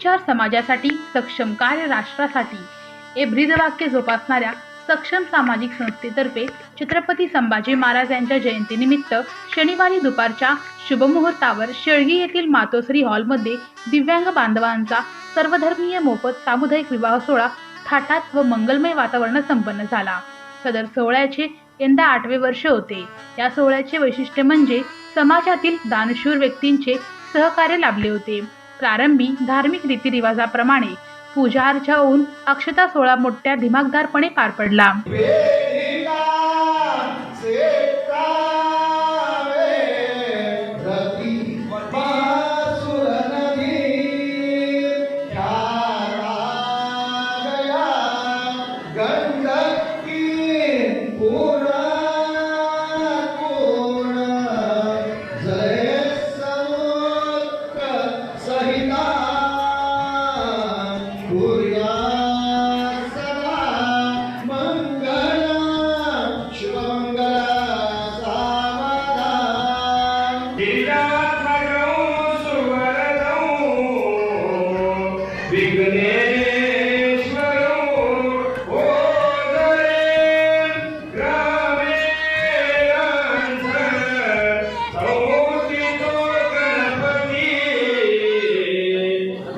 निर्विचार समाजासाठी सक्षम कार्य राष्ट्रासाठी हे ब्रीदवाक्य जोपासणाऱ्या सक्षम सामाजिक संस्थेतर्फे छत्रपती संभाजी महाराज यांच्या जयंतीनिमित्त शनिवारी दुपारच्या शुभमुहूर्तावर शेळगी येथील मातोश्री हॉलमध्ये दिव्यांग बांधवांचा सर्वधर्मीय मोफत सामुदायिक विवाह सोहळा थाटात व मंगलमय वातावरणात संपन्न झाला. सदर सोहळ्याचे यंदा आठवे वर्ष होते. या सोहळ्याचे वैशिष्ट्य म्हणजे समाजातील दानशूर व्यक्तींचे सहकार्य लाभले होते. प्रारंभी धार्मिक रीतिरिवाजाप्रमाणे पूजा अर्चा होऊन अक्षता सोहळा मोठ्या दिमागदारपणे पार पडला.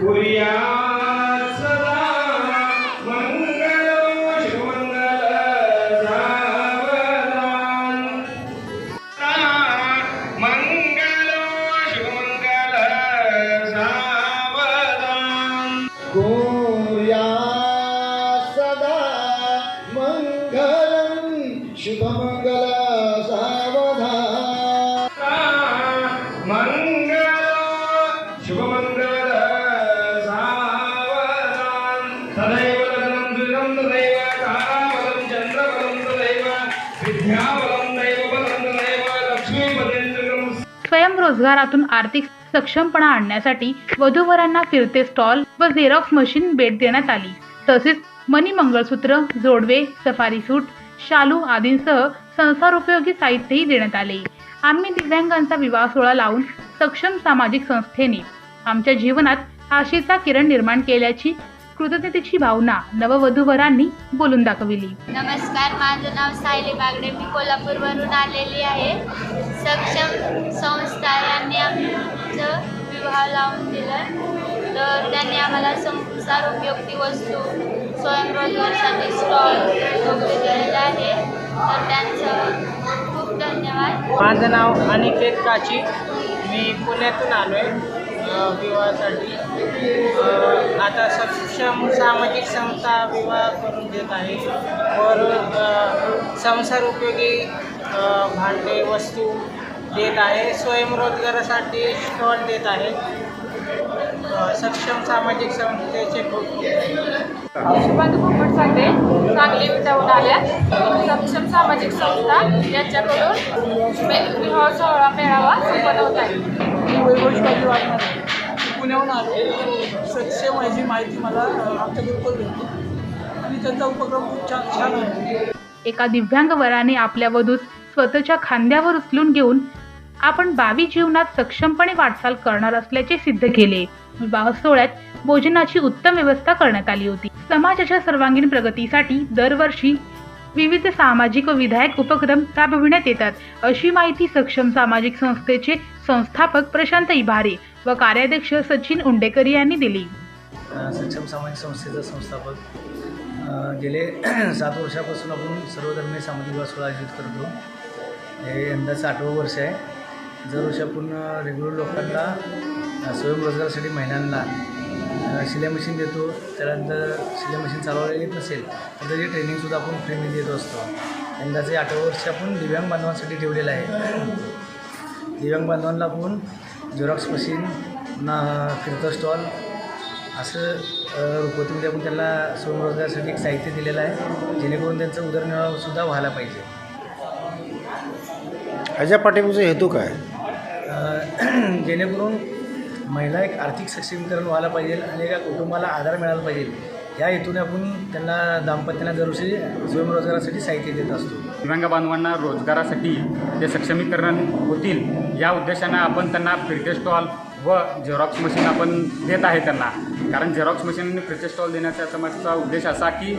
Kuriya. स्वयंरोजगारातून आर्थिक सक्षमपणा आणण्यासाठी वधूवरांना फिरते स्टॉल व झेरॉक्स मशीन भेट देण्यात आली. तसेच मनी मंगळसूत्र जोडवे सफारी सूट शालू आदींसह संसार उपयोगी साहित्यही देण्यात आले. आम्ही दिव्यांगांचा विवाह सोहळा लावून सक्षम सामाजिक संस्थेने आमच्या जीवनात आशेचा किरण निर्माण केल्याची कृतज्ञतेची भावना नववधूवरांनी बोलून दाखविली. नमस्कार माझं नाव सायली बागडे. मी कोल्हापूरवरून आलेली आहे. सक्षम संस्था यांनी आमचं विवाह लावून दिलं. तर त्यांनी आम्हाला संसार उपयुक्ती वस्तू स्वयंरोजगारसाठी स्टॉल वगैरे दिलेला आहे. तर त्यांचं खूप धन्यवाद. माझं नाव अनिकेत काची. मी पुण्यातून आलो आहे विवाहासाठी आता सक्षम सामाजिक संस्था विवाह करून देत आहे. वर संसार उपयोगी भांडे वस्तू देत आहे. स्वयंरोजगारासाठी स्टॉल देत आहे. सक्षम सामाजिक संस्थेचे खूप. शुभांगी पोपट सांगते सांगली विटावून आल्या. सक्षम सामाजिक संस्था यांच्याकडून विवाह सोहळा मेळावा संपन्न होत आहे. पुण्याहून आलो. सक्षम माझी माहिती मला आमच्या ग्रुपवर भेटली. आणि त्यांचा उपक्रम खूप छान छान आहे. एका दिव्यांग वराने आपल्या वधूस स्वतःच्या खांद्यावर उचलून घेऊन आपण बावी जीवनात सक्षमपणे वाटचाल करणार असल्याचे सिद्ध केले. विवाह सोहळ्यात भोजनाची उत्तम व्यवस्था करण्यात आली होती. समाजाच्या सर्वांगीण प्रगतीसाठी दरवर्षी विविध सामाजिक व विधायक उपक्रम राबविण्यात येतात. अशी माहिती सक्षम सामाजिक संस्थेचे संस्थापक प्रशांत इभारे व कार्याध्यक्ष सचिन उंडेकर यांनी दिली. सक्षम सामाजिक संस्थेचा संस्थापक. गेले सात वर्षापासून आपण सर्वधर्मीय सामाजिक विवाह सोहळा आयोजित करतो. हे यंदाचं आठवं वर्ष आहे. जर वर्ष आपण रेग्युलर लोकांना स्वयंरोजगारासाठी महिलांना शिलाई मशीन देतो त्यानंतर शिलाई मशीन चालवायला येत नसेल तर त्याची ट्रेनिंगसुद्धा आपण फ्रीमध्ये देत असतो. यंदाचे आठवं वर्ष आपण दिव्यांग बांधवांसाठी ठेवलेलं आहे. दिव्यांग बांधवांना आपण झेरॉक्स मशीन ना फिरतं स्टॉल असं रुपवतीमध्ये आपण त्यांना स्वयंरोजगारासाठी एक साहित्य दिलेलं आहे जेणेकरून त्यांचं उदरनिर्वाहसुद्धा व्हायला पाहिजे. ह्याच्या पाठीमागचा हेतू काय? जेणेकरून महिला एक आर्थिक सक्षमीकरण व्हायला पाहिजे आणि एका कुटुंबाला आधार मिळाला पाहिजे. या हेतून आपण त्यांना दाम्पत्याला दरवर्षी स्वयंरोजगारासाठी साहित्य देत असतो. दिव्यांग बांधवांना रोजगारासाठी ते सक्षमीकरण होतील या उद्देशानं आपण त्यांना फिरते स्टॉल व झेरॉक्स मशीन आपण देत आहे त्यांना. कारण झेरॉक्स मशीन आणि फिरते स्टॉल देण्याचा समाजचा उद्देश असा की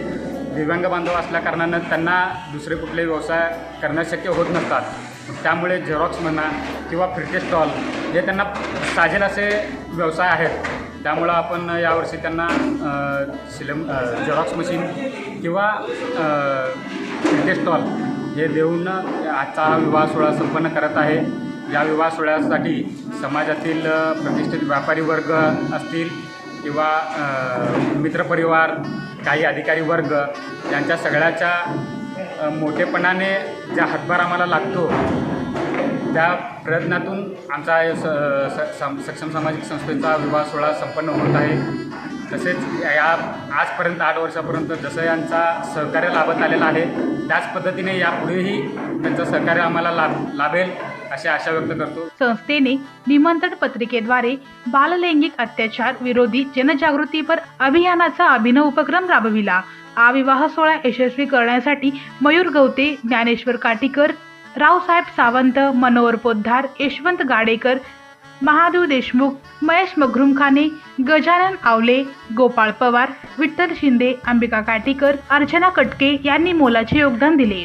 दिव्यांग बांधव असल्याकारणानं त्यांना दुसरे कुठले व्यवसाय करणं शक्य होत नसतात. त्यामुळे झेरॉक्स म्हणा किंवा फिरते स्टॉल हे त्यांना साजेल असे व्यवसाय आहेत. त्यामुळं आपण यावर्षी त्यांना सिलेम झेरॉक्स मशीन किंवा फ्रिज स्टॉल हे देऊन आजचा हा विवाह सोहळा संपन्न करत आहे. या विवाह सोहळ्यासाठी समाजातील प्रतिष्ठित व्यापारी वर्ग असतील किंवा मित्रपरिवार काही अधिकारी वर्ग यांच्या सगळ्याच्या मोठेपणाने ज्या हातभार आम्हाला लागतो त्या प्रयत्नातून आमचा स- स- सक्षम सामाजिक संस्थेचा विवाह सोहळा संपन्न होत आहे. तसेच या आजपर्यंत आठ वर्षापर्यंत जसं यांचा सहकार्य लाभत आलेलं आहे त्याच पद्धतीने यापुढेही त्यांचं सहकार्य आम्हाला लाभ लाभेल अशी आशा व्यक्त करतो. संस्थेने निमंत्रण पत्रिकेद्वारे बाललैंगिक अत्याचार विरोधी जनजागृतीपर अभियानाचा अभिनव उपक्रम राबविला. हा विवाह सोहळा यशस्वी करण्यासाठी मयूर गवते ज्ञानेश्वर काटीकर रावसाहेब सावंत मनोहर पोद्दार यशवंत गाडेकर महादेव देशमुख महेश मगरुमखाने गजानन आवले गोपाळ पवार विठ्ठल शिंदे अंबिका काटीकर अर्चना कटके यांनी मोलाचे योगदान दिले.